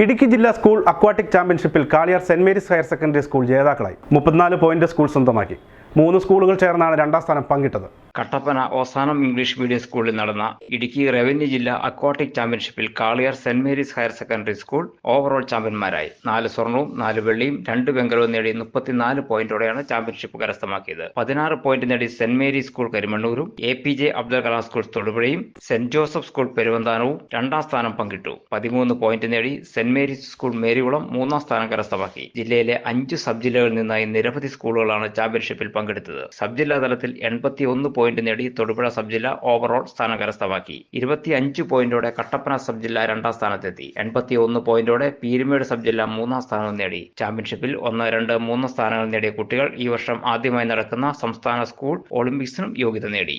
ഇടുക്കി ജില്ലാ school aquatic ചാമ്പ്യൻഷിപ്പിൽ Kaliyar Saint Mary's higher secondary school ജേതാക്കളായി. മുപ്പത്തിനാല് പോയിന്റ് സ്കൂൾ സ്വന്തമാക്കി. മൂന്ന് സ്കൂളുകൾ ചേർന്നാണ് രണ്ടാം സ്ഥാനം പങ്കിട്ടത്. കട്ടപ്പന ഓസാനം ഇംഗ്ലീഷ് മീഡിയം സ്കൂളിൽ നടന്ന ഇടുക്കി റവന്യൂ ജില്ലാ അക്വാട്ടിക് ചാമ്പ്യൻഷിപ്പിൽ Kaliyar Saint Mary's higher secondary school overall ചാമ്പ്യന്മാരായി. നാല് സ്വർണവും നാല് വെള്ളിയും രണ്ട് വെങ്കലവും നേടി മുപ്പത്തിനാല് പോയിന്റോടെയാണ് ചാമ്പ്യൻഷിപ്പ് കരസ്ഥമാക്കിയത്. പതിനാറ് പോയിന്റ് നേടി saint Mary's school കരിമണ്ണൂരും A P J Abdul Kalam school തൊടുപുഴയും saint Joseph school പെരുവന്താനവും രണ്ടാം സ്ഥാനം പങ്കിട്ടു. പതിമൂന്ന് പോയിന്റ് നേടി സെന്റ് മേരീസ് സ്കൂൾ മേരികുളം മൂന്നാം സ്ഥാനം കരസ്ഥമാക്കി. ജില്ലയിലെ അഞ്ച് സബ് ജില്ലകളിൽ നിന്നായി നിരവധി സ്കൂളുകളാണ് ചാമ്പ്യൻഷിപ്പിൽ പങ്കെടുത്തത്. സബ് ജില്ലാ തലത്തിൽ എൺപത്തി ഒന്ന് പോയിന്റ് നേടി തൊടുപുഴ സബ് ജില്ല ഓവറോൾ സ്ഥാനം കരസ്ഥമാക്കി ഇരുപത്തിയഞ്ച് പോയിന്റോടെ കട്ടപ്പന സബ് ജില്ല രണ്ടാം സ്ഥാനത്തെത്തി. എൺപത്തി ഒന്ന് പോയിന്റോടെ പീരുമേട് സബ് ജില്ല മൂന്നാം സ്ഥാനം നേടി. ചാമ്പ്യൻഷിപ്പിൽ ഒന്ന് രണ്ട് മൂന്ന് സ്ഥാനങ്ങൾ നേടിയ കുട്ടികൾ ഈ വർഷം ആദ്യമായി നടക്കുന്ന സംസ്ഥാന സ്കൂൾ ഒളിമ്പിക്സിനും യോഗ്യത നേടി.